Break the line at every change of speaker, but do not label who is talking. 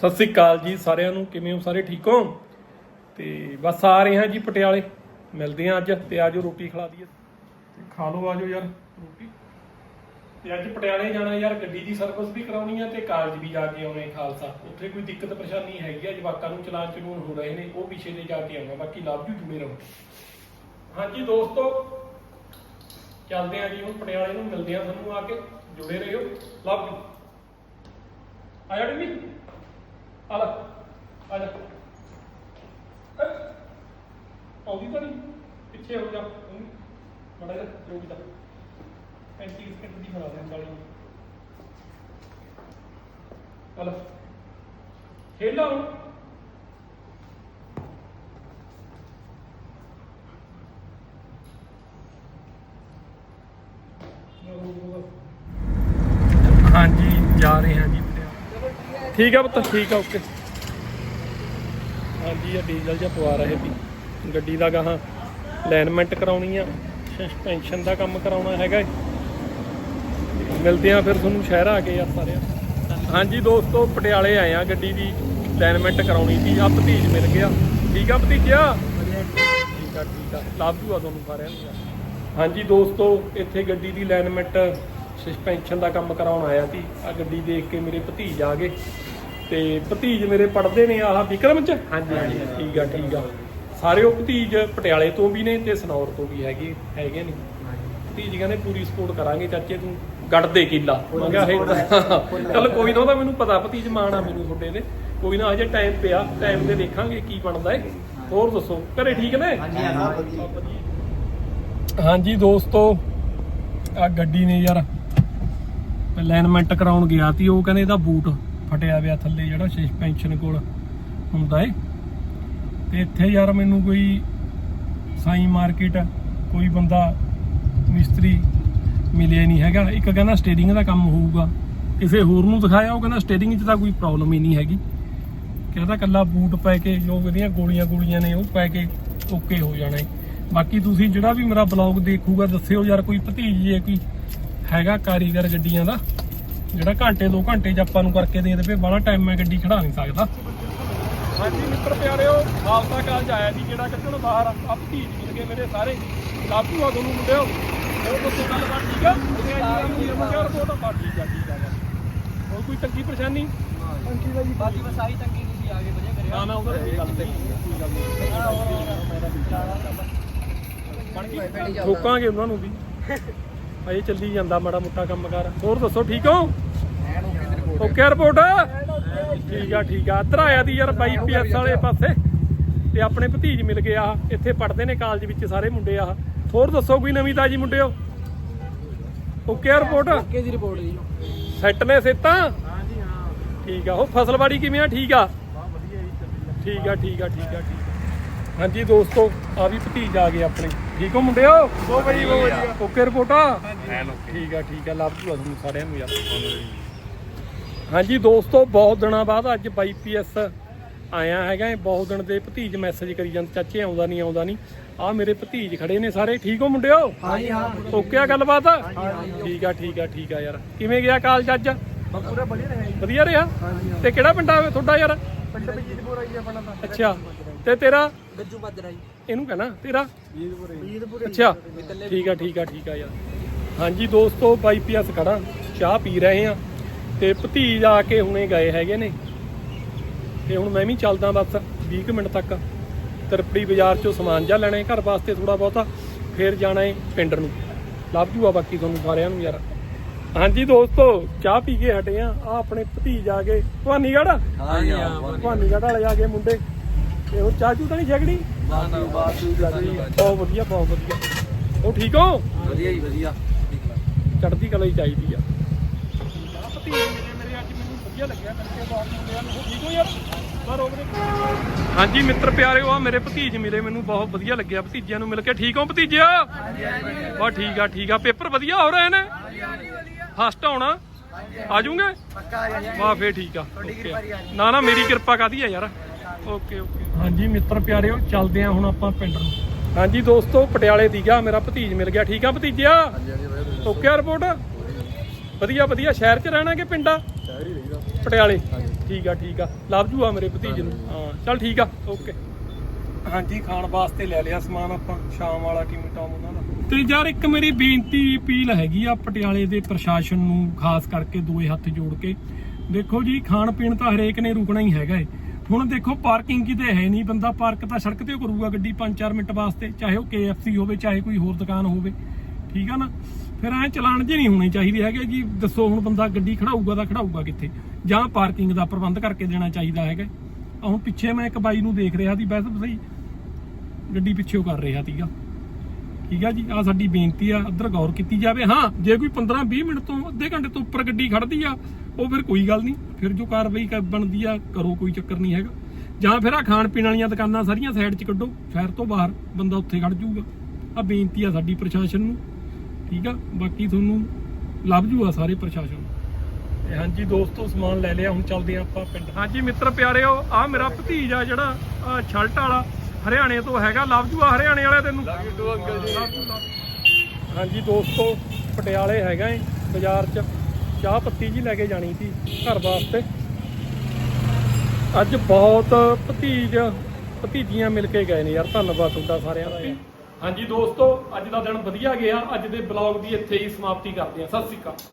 ਸਤਿ ਸ੍ਰੀ ਅਕਾਲ ਜੀ ਸਾਰਿਆਂ ਨੂੰ, ਕਿਵੇਂ ਹੋ ਸਾਰੇ? ਠੀਕ ਹੋ? ਤੇ ਬਸ ਆ ਰਹੇ ਹਾਂ ਜੀ ਪਟਿਆਲੇ। ਮਿਲਦੇ ਹਾਂ ਅੱਜ ਤੇ ਆਜੋ ਰੋਟੀ ਖਿਲਾ ਦਈਏ। ਤੇ ਖਾ ਲਓ, ਆਜੋ ਯਾਰ ਰੋਟੀ। ਤੇ ਅੱਜ ਪਟਿਆਲੇ ਜਾਣਾ ਯਾਰ, ਗੱਡੀ ਦੀ ਸਰਵਿਸ ਵੀ ਕਰਾਉਣੀ ਆ ਤੇ ਕਾਲਜ ਵੀ ਜਾ ਕੇ ਆਉਣੇ ਖਾਲਸਾ। ਉੱਥੇ ਕੋਈ ਦਿੱਕਤ ਪਰੇਸ਼ਾਨੀ ਹੈਗੀ ਆ, ਜਵਾਕਾਂ ਨੂੰ ਚਲਾਨ ਚਲੂਨ ਹੋ ਰਹੇ ਨੇ, ਉਹ ਪਿੱਛੇ ਦੇ ਜਾ ਕੇ ਆਉਣਾ, ਬਾਕੀ ਲਾਭ ਯੂ ਜੁੜੇ ਰਹੋ। ਹਾਂਜੀ ਦੋਸਤੋ, ਚੱਲਦੇ ਆ ਜੀ ਹੁਣ ਪਟਿਆਲੇ ਨੂੰ, ਮਿਲਦੇ ਆ ਤੁਹਾਨੂੰ ਆ ਕੇ, ਜੁੜੇ ਰਹੋ ਲਵ ਯੂ ਆ ਜਾ ਆ ਲੈ ਆ ਜਾ। ਆਉਂਦੀ ਤਾਂ ਨਹੀਂ? ਪਿੱਛੇ ਹੋ ਜਾ। ਮੜਾ ਜਾ ਰੁਕ ਜਾ। 35 ਸਕਿੰਟ ਦੀ ਬਣਾ ਦੇ ਚੱਲ ਹਲੋ ਖੇਲਾ ਹੁਣ ਹਾਂਜੀ ਜਾ ਰਹੇ ਹਾਂ ਜੀ ਪਟਿਆਲੇ ਠੀਕ ਆ ਪੁੱਤ, ਠੀਕ ਆ, ਓਕੇ। ਹਾਂਜੀ, ਆ ਡੀਜ਼ਲ ਜਿਹਾ ਪਵਾ ਰਹੇ ਵੀ ਗੱਡੀ ਦਾ ਗਾਹਾਂ ਅਲਾਈਨਮੈਂਟ ਕਰਾਉਣੀ ਆ ਸਸਪੈਂਸ਼ਨ ਦਾ ਕੰਮ ਕਰਾਉਣਾ ਹੈਗਾ ਮਿਲਦੇ ਆ ਫਿਰ ਤੁਹਾਨੂੰ ਸ਼ਹਿਰ ਆ ਕੇ ਯਾਰ ਸਾਰੇ। ਹਾਂਜੀ ਦੋਸਤੋ, ਪਟਿਆਲੇ ਆਏ ਆ ਗੱਡੀ ਦੀ ਅਲਾਈਨਮੈਂਟ ਕਰਾਉਣੀ ਸੀ ਆ ਭਤੀਜ ਮਿਲ ਗਿਆ। ਠੀਕ ਆ ਭਤੀਜਿਆ ਠੀਕ ਆ ਠੀਕ ਆ। ਲੱਭ ਜੂਆ ਤੁਹਾਨੂੰ ਸਾਰਿਆਂ ਨੂੰ ਹਾਂਜੀ ਦੋਸਤੋ, ਇੱਥੇ ਗੱਡੀ ਦੀ ਅਲਾਈਨਮੈਂਟ ਸਸਪੈਂਸ਼ਨ ਦਾ ਕੰਮ ਕਰਾਉਣ ਆਇਆ ਸੀ। ਆ ਗੱਡੀ ਦੇਖ ਕੇ ਮੇਰੇ ਭਤੀਜ ਆ ਗਏ ਤੇ ਭਤੀਜ ਮੇਰੇ ਪੜਦੇ ਨੇ ਆਹ ਵਿਕਰਮ ਚ? ਹਾਂਜੀ ਹਾਂਜੀ। ਠੀਕ ਆ ਠੀਕ ਆ। ਸਾਰੇ ਉਹ ਭਤੀਜ ਪਟਿਆਲੇ ਤੋਂ ਵੀ ਨੇ ਤੇ ਸਨੌਰ ਤੋਂ ਵੀ ਹੈਗੇ ਹੈਗੇ ਨੇ। ਭਤੀਜ ਕਹਿੰਦੇ ਪੂਰੀ ਸਪੋਰਟ ਕਰਾਂਗੇ ਚਾਚੇ ਤੂੰ ਗੱਡ ਦੇ ਕਿੱਲਾ। ਮੈਂ ਕਿਹਾ ਇਹ ਚੱਲ ਕੋਈ ਨਾ ਉਹਦਾ ਮੈਨੂੰ ਪਤਾ ਭਤੀਜ ਮਾਣ ਆ ਮੈਨੂੰ ਤੁਹਾਡੇ ਦੇ। ਕੋਈ ਨਾ ਅਜੇ ਟਾਈਮ ਪਿਆ ਟਾਈਮ ਤੇ ਦੇਖਾਂਗੇ ਕੀ ਬਣਦਾ ਏ ਹੋਰ ਦੱਸੋ ਘਰੇ ਠੀਕ ਨੇ?
ਹਾਂਜੀ
ਹਾਂਜੀ ਦੋਸਤੋ ਆ ਗੱਡੀ ਨੇ ਯਾਰ ਅਲਾਈਨਮੈਂਟ ਕਰਾਉਣ ਗਿਆ ਸੀ ਉਹ ਕਹਿੰਦੇ ਇਹਦਾ ਬੂਟ ਫਟਿਆ ਹੋਇਆ ਥੱਲੇ ਜਿਹੜਾ ਸਸਪੈਂਸ਼ਨ ਕੋਲ ਹੁੰਦਾ ਏ। ਤੇ ਇੱਥੇ ਯਾਰ ਮੈਨੂੰ ਕੋਈ ਸਾਈ ਮਾਰਕੀਟ ਕੋਈ ਬੰਦਾ ਮਿਸਤਰੀ ਮਿਲਿਆ ਨਹੀਂ ਹੈਗਾ। ਇੱਕ ਕਹਿੰਦਾ ਸਟੇਰਿੰਗ ਦਾ ਕੰਮ ਹੋਊਗਾ। ਕਿਸੇ ਹੋਰ ਨੂੰ ਦਿਖਾਇਆ, ਉਹ ਕਹਿੰਦਾ ਸਟੇਰਿੰਗ 'ਚ ਤਾਂ ਕੋਈ ਪ੍ਰੋਬਲਮ ਹੀ ਨਹੀਂ ਹੈਗੀ। ਕਹਿੰਦਾ ਕੱਲਾ ਬੂਟ ਪੈ ਕੇ, ਜੋ ਉਹਦੀਆਂ ਗੋਲੀਆਂ ਗੋਲੀਆਂ ਨੇ, ਉਹ ਪੈ ਕੇ ਓਕੇ ਹੋ ਜਾਣਾ ਏ। ਬਾਕੀ ਤੁਸੀਂ ਜਿਹੜਾ ਵੀ ਮੇਰਾ ਬਲੌਗ ਦੇਖੂਗਾ, ਦੱਸਿਓ ਯਾਰ ਕੋਈ ਭਤੀਜ ਜੇ ਕੋਈ ਹੈਗਾ ਕਾਰੀਗਰ ਗੱਡੀਆਂ ਦਾ ਜਿਹੜਾ ਘੰਟੇ 2 ਘੰਟੇ 'ਚ ਆਪਾਂ ਨੂੰ ਕਰਕੇ ਦੇ ਦੇਵੇ ਬੜਾ ਟਾਈਮ ਮੈਂ ਗੱਡੀ ਖੜਾ ਨਹੀਂ ਸਕਦਾ। ਹਾਂਜੀ ਮਿੱਤਰ ਪਿਆਰਿਓ ਖਾਲਸਾ ਕਾਲਜ ਆਇਆ ਸੀ ਜਿਹੜਾ ਕੱਢਣ ਬਾਹਰ ਆ ਭਤੀਜ ਮਿਲ ਗਏ ਮੇਰੇ ਸਾਰੇ। ਲਾਪੂ ਆ ਤੁਹਾਨੂੰ ਮੁੰਡਿਓ। ਉਹ ਦੱਸੋ ਗੱਲਬਾਤ ਠੀਕ ਆ? ਉਹਦੇ ਅੱਜ ਦਾ ਮੁੰਡੇ ਮੁੰਡੇ ਰਿਪੋਰਟ ਬਾ ਠੀਕ ਆ ਠੀਕ ਆ ਹੋਰ ਕੋਈ ਤੰਗੀ ਪਰੇਸ਼ਾਨੀ?
ਅੰਕੀ ਦਾ ਜੀ ਬਾਕੀ ਬਸ ਆਹੀ ਤੰਗੀ ਤੁਸੀਂ ਆ ਕੇ ਵਧੀਆ ਕਰਿਆ।
ਨਾ ਨਾ ਉਹਦਾ ਕੋਈ ਗੱਲ ਨਹੀਂ ਕੋਈ ਗੱਲ ਨਹੀਂ। ਠੋਕਾਂਗੇ ਉਹਨਾਂ ਨੂੰ ਵੀ। ਅਜੇ ਚੱਲੀ ਜਾਂਦਾ ਮਾੜਾ ਮੁੱਟਾ ਕੰਮ ਕਰ। ਹੋਰ ਦੱਸੋ ਠੀਕ ਹੋ? ਓਕੇ ਰਿਪੋਰਟ ਠੀਕ ਆ ਠੀਕ ਆ। ਇੱਧਰ ਆਇਆ ਦੀ ਯਾਰ ਬਾਈ ਪੀਐਸ ਵਾਲੇ ਪਾਸੇ। ਤੇ ਆਪਣੇ ਭਤੀਜ ਮਿਲ ਗਏ ਆ। ਇੱਥੇ ਪੜ੍ਹਦੇ ਨੇ ਕਾਲਜ ਵਿੱਚ ਸਾਰੇ ਮੁੰਡੇ ਆ। ਹੋਰ ਦੱਸੋ ਕੋਈ ਨਵੀਂ ਤਾਜੀ ਮੁੰਡਿਓ? ਓਕੇ ਰਿਪੋਰਟ
ਓਕੇ ਦੀ ਰਿਪੋਰਟ ਜੀ।
ਸੈੱਟ ਨੇ ਸੇਤਾਂ
ਹਾਂਜੀ ਹਾਂ।
ਠੀਕ ਆ। ਉਹ ਫਸਲਵਾੜੀ ਕਿਵੇਂ ਆ? ਠੀਕ ਆ?
ਜੀ
ਠੀਕ ਆ ਠੀਕ ਆ ਠੀਕ ਆ ਠੀਕ ਆ। ਹਾਂਜੀ ਦੋਸਤੋ ਆ ਵੀ ਭਤੀਜ ਆ ਗਏ ਆਪਣੇ। ਠੀਕ ਹੋ ਮੁੰਡਿਓ? ਬਹੁਤ ਵਧੀਆ ਬਹੁਤ ਵਧੀਆ। ਓਕੇ ਰਿਪੋਰਟਾ? ਠੀਕ ਆ ਠੀਕ ਆ ਲੱਭ ਜੂਆ ਤੁਹਾਨੂੰ ਸਾਰਿਆਂ ਨੂੰ ਯਾਰ। ਹਾਂਜੀ ਦੋਸਤੋ ਬਹੁਤ ਦਿਨਾਂ ਬਾਅਦ ਅੱਜ ਬਾਈ ਪੀਐਸ ਆਇਆ ਹੈਗਾ ਇਹ ਬਹੁਤ ਦਿਨ ਦੇ ਭਤੀਜ ਮੈਸੇਜ ਕਰੀ ਜਾਂਦੇ ਚਾਚੇ ਆਉਂਦਾ ਨਹੀਂ ਆਉਂਦਾ ਨਹੀਂ ਆ ਮੇਰੇ ਭਤੀਜ ਖੜੇ ਨੇ ਸਾਰੇ ਠੀਕ ਹੋ ਮੁੰਡਿਓ?
ਹਾਂਜੀ ਹਾਂ।
ਓਕੇ ਆ ਗੱਲਬਾਤ? ਠੀਕ ਆ ਠੀਕ ਆ ਠੀਕ ਆ ਯਾਰ। ਕਿਵੇਂ ਗਿਆ ਕਾਲਜ ਅੱਜ?
ਪੂਰਾ ਵਧੀਆ ਰਿਹਾ
ਵਧੀਆ ਤੇ ਕਿਹੜਾ ਪਿੰਡ ਆ ਤੁਹਾਡਾ ਯਾਰ?
ਪਿੰਡ ਵਿੱਚ ਜੀਤਪੁਰ ਆਈ ਆਪਣਾ ਤਾਂ।
ਅੱਛਾ। ਤੇ ਤੇਰਾ?
ਗੱਜੂ ਮਾਜਰਾ ਜੀ।
ਇਹਨੂੰ ਕਹਿਣਾ ਤੇਰਾ?
ਜੀਤਪੁਰ ਜੀਤਪੁਰ
ਅੱਛਾ। ਠੀਕ ਆ ਠੀਕ ਆ ਠੀਕ ਆ ਯਾਰ। ਹਾਂਜੀ ਦੋਸਤੋ ਬਾਈ ਪੀਐਸ ਖੜਾ ਚਾਹ ਪੀ ਰਹੇ ਆ। ਤੇ ਭਤੀਜ ਆ ਕੇ ਹੁਣੇ ਗਏ ਹੈਗੇ ਨੇ। ਤੇ ਹੁਣ ਮੈਂ ਵੀ ਚੱਲਦਾ ਬਸ 20 ਕੁ ਮਿੰਟ ਤੱਕ। ਤਰਪੜੀ ਬਾਜ਼ਾਰ ਚੋਂ ਸਮਾਨ ਜਾ ਲੈਣਾ ਹੈ ਘਰ ਵਾਸਤੇ ਥੋੜਾ ਬਹੁਤਾ। ਫੇਰ ਜਾਣਾ ਹੈ ਪਿੰਡ ਨੂੰ। ਲੱਭ ਜੂਆ ਬਾਕੀ ਤੁਹਾਨੂੰ ਸਾਰਿਆਂ ਨੂੰ ਯਾਰ। ਹਾਂਜੀ ਦੋਸਤੋ ਚਾਹ ਪੀ ਕੇ ਹਟੇ ਆ। ਆ ਆਪਣੇ ਭਤੀਜ ਆ ਗਏ। ਭਵਾਨੀਗੜ੍ਹ?
ਹਾਂਜੀ ਹਾਂ
ਭਵਾਨੀਗੜ੍ਹ। ਵਾਲੇ ਆ ਗਏ ਮੁੰਡੇ। ਤੇ ਚਾਹ ਚੂ ਤਾਂ ਨਹੀਂ ਛਕੜੀ ਬਹੁਤ ਵਧੀਆ ਬਹੁਤ ਵਧੀਆ। ਉਹ ਠੀਕ ਹੋ?
ਵਧੀਆ ਜੀ ਵਧੀਆ।
ਚੜ੍ਹਦੀ ਕਲਾ ਹੀ ਚਾਹੀਦੀ ਆ। ਹਾਂਜੀ ਮਿੱਤਰ ਪਿਆਰਿਓ ਆ ਮੇਰੇ ਭਤੀਜ ਮਿਲੇ ਮੈਨੂੰ ਬਹੁਤ ਵਧੀਆ ਲੱਗਿਆ ਭਤੀਜਿਆਂ ਨੂੰ ਮਿਲ ਕੇ। ਠੀਕ ਹੋ ਭਤੀਜਿਆ ਬਸ ਠੀਕ ਆ ਠੀਕ ਆ। ਪੇਪਰ ਵਧੀਆ ਹੋ ਰਹੇ ਨੇ? ਫਸਟ ਆਉਣਾ? ਆ ਜਾਓਗੇ
ਪੱਕਾ ਆ ਜੀ
ਵਾਹ ਫੇਰ ਠੀਕ ਆ। ਓਕੇ ਨਾ ਨਾ ਮੇਰੀ ਕਿਰਪਾ ਕਾਦੀ ਆ ਯਾਰ? ਓਕੇ ਓਕੇ ਹਾਂਜੀ ਮਿੱਤਰ ਪਿਆਰਿਓ ਚੱਲਦੇ ਆ ਹੁਣ ਆਪਾਂ ਪਿੰਡ ਨੂੰ। ਹਾਂਜੀ ਦੋਸਤੋ ਪਟਿਆਲੇ ਦੀਗਾ ਮੇਰਾ ਭਤੀਜ ਮਿਲ ਗਿਆ। ਠੀਕ ਆ ਭਤੀਜਿਆ? ਓਕੇ ਰਿਪੋਰਟ ਵਧੀਆ ਵਧੀਆ ਸ਼ਹਿਰ 'ਚ ਰਹਿਣਾ ਕਿ ਪਿੰਡਾਂ
ਸ਼ਹਿਰ ਹੀ ਰਹੀਦਾ।
ਪਟਿਆਲੇ।
ਹਾਂਜੀ।
ਠੀਕ ਆ ਠੀਕ ਆ। ਲੱਭ ਜੂਆ ਮੇਰੇ ਭਤੀਜ ਨੂੰ। ਹਾਂ ਚੱਲ ਠੀਕ ਆ। ਓਕੇ ਹਾਂਜੀ ਖਾਣ ਵਾਸਤੇ ਲੈ ਲਿਆ ਸਮਾਨ ਆਪਾਂ ਸ਼ਾਮ ਵਾਲਾ ਟੀਮ ਟਾਮ ਉਹਨਾਂ ਦਾ। ਤੇ ਯਾਰ ਇੱਕ ਮੇਰੀ ਬੇਨਤੀ ਅਪੀਲ ਹੈਗੀ ਆ ਪਟਿਆਲੇ ਦੇ ਪ੍ਰਸ਼ਾਸਨ ਨੂੰ ਖਾਸ ਕਰਕੇ ਦੋਏ ਹੱਥ ਜੋੜ ਕੇ। ਦੇਖੋ ਜੀ ਖਾਣ ਪੀਣ ਤਾਂ ਹਰੇਕ ਨੇ ਰੁਕਣਾ ਹੀ ਹੈਗਾ ਏ। ਹੁਣ ਦੇਖੋ ਪਾਰਕਿੰਗ ਕਿਤੇ ਹੈ ਨਹੀਂ, ਬੰਦਾ ਪਾਰਕ ਤਾਂ ਸੜਕ ਤੇ ਕਰੂਗਾ ਗੱਡੀ 5-4 ਮਿੰਟ ਵਾਸਤੇ, ਚਾਹੇ ਉਹ KFC ਹੋਵੇ, ਚਾਹੇ ਕੋਈ ਹੋਰ ਦੁਕਾਨ ਹੋਵੇ। ਠੀਕ ਆ ਨਾ? ਫਿਰ ਐ ਚਲਾਨ ਜੇ ਨਹੀਂ ਹੋਣੇ ਚਾਹੀਦੇ ਹੈਗੇ ਜੀ, ਦੱਸੋ ਹੁਣ ਬੰਦਾ ਗੱਡੀ ਖੜਾਊਗਾ ਤਾਂ ਖੜਾਊਗਾ ਕਿੱਥੇ? ਜਾਂ ਪਾਰਕਿੰਗ ਦਾ ਪ੍ਰਬੰਧ ਕਰਕੇ ਦੇਣਾ ਚਾਹੀਦਾ ਹੈਗਾ। ਹੁਣ ਪਿੱਛੇ ਮੈਂ ਇੱਕ ਬਾਈ ਨੂੰ ਦੇਖ ਰਿਹਾ ਸੀ ਵੈਸੇ ਸਹੀ। ਗੱਡੀ ਪਿੱਛੇ ਕਰ ਰਿਹਾ ਸੀਗਾ। ਠੀਕ ਆ ਜੀ ਆ ਸਾਡੀ ਬੇਨਤੀ ਆ ਇੱਧਰ ਗੌਰ ਕੀਤੀ ਜਾਵੇ। ਹਾਂ ਜੇ ਕੋਈ 15 20 ਮਿੰਟ ਤੋਂ ਅੱਧੇ ਘੰਟੇ ਤੋਂ ਉੱਪਰ ਗੱਡੀ ਖੜਦੀ ਆ ਉਹ ਫਿਰ ਕੋਈ ਗੱਲ ਨਹੀਂ। ਫਿਰ ਜੋ ਕਾਰਵਾਈ ਬਣਦੀ ਆ ਕਰੋ ਕੋਈ ਚੱਕਰ ਨਹੀਂ ਹੈਗਾ। ਜਾਂ ਫਿਰ ਆ ਖਾਣ ਪੀਣ ਵਾਲੀਆਂ ਦੁਕਾਨਾਂ ਸਾਰੀਆਂ ਸਾਈਡ 'ਚ ਕੱਢੋ ਸ਼ਹਿਰ ਤੋਂ ਬਾਹਰ ਬੰਦਾ ਉੱਥੇ ਖੜ ਜਾਊਗਾ। ਆ ਬੇਨਤੀ ਆ ਸਾਡੀ ਪ੍ਰਸ਼ਾਸਨ ਨੂੰ ਠੀਕ ਆ? ਬਾਕੀ ਤੁਹਾਨੂੰ ਲੱਭ ਜੂਗਾ ਸਾਰੇ ਪ੍ਰਸ਼ਾਸਨ ਤੇ ਹਾਂਜੀ ਦੋਸਤੋ ਸਮਾਨ ਲੈ ਲਿਆ ਹੁਣ ਚੱਲਦੇ ਆ ਆਪਾਂ ਪਿੰਡ। ਹਾਂਜੀ ਮਿੱਤਰ ਪਿਆਰਿਓ ਆ ਮੇਰਾ ਭਤੀਜ ਆ ਜਿਹੜਾ ਛਲਟ ਵਾਲਾ। ਹਰਿਆਣੇ ਤੋਂ ਹੈਗਾ ਲਵ ਜੂਆ ਹਰਿਆਣੇ ਵਾਲਾ ਤੈਨੂੰ। ਲਵ ਯੂ ਅੰਕਲ ਜੀ। ਹਾਂਜੀ ਦੋਸਤੋ ਪਟਿਆਲੇ ਹੈਗਾ ਏ ਬਾਜ਼ਾਰ 'ਚ। ਚਾਹ ਪੱਤੀ ਜੀ ਲੈ ਕੇ ਜਾਣੀ ਸੀ ਘਰ ਵਾਸਤੇ। ਅੱਜ ਬਹੁਤ ਭਤੀਜ ਭਤੀਜੀਆਂ ਮਿਲ ਕੇ ਗਏ ਨੇ ਯਾਰ ਧੰਨਵਾਦ ਤੁਹਾਡਾ ਸਾਰਿਆਂ ਦਾ ਹਾਂਜੀ ਦੋਸਤੋ ਅੱਜ ਦਾ ਦਿਨ ਵਧੀਆ ਗਿਆ। ਅੱਜ ਦੇ ਬਲੌਗ ਦੀ ਇੱਥੇ ਹੀ ਸਮਾਪਤੀ ਕਰਦੇ ਹਾਂ। ਸਤਿ ਸ਼੍ਰੀ ਅਕਾਲ।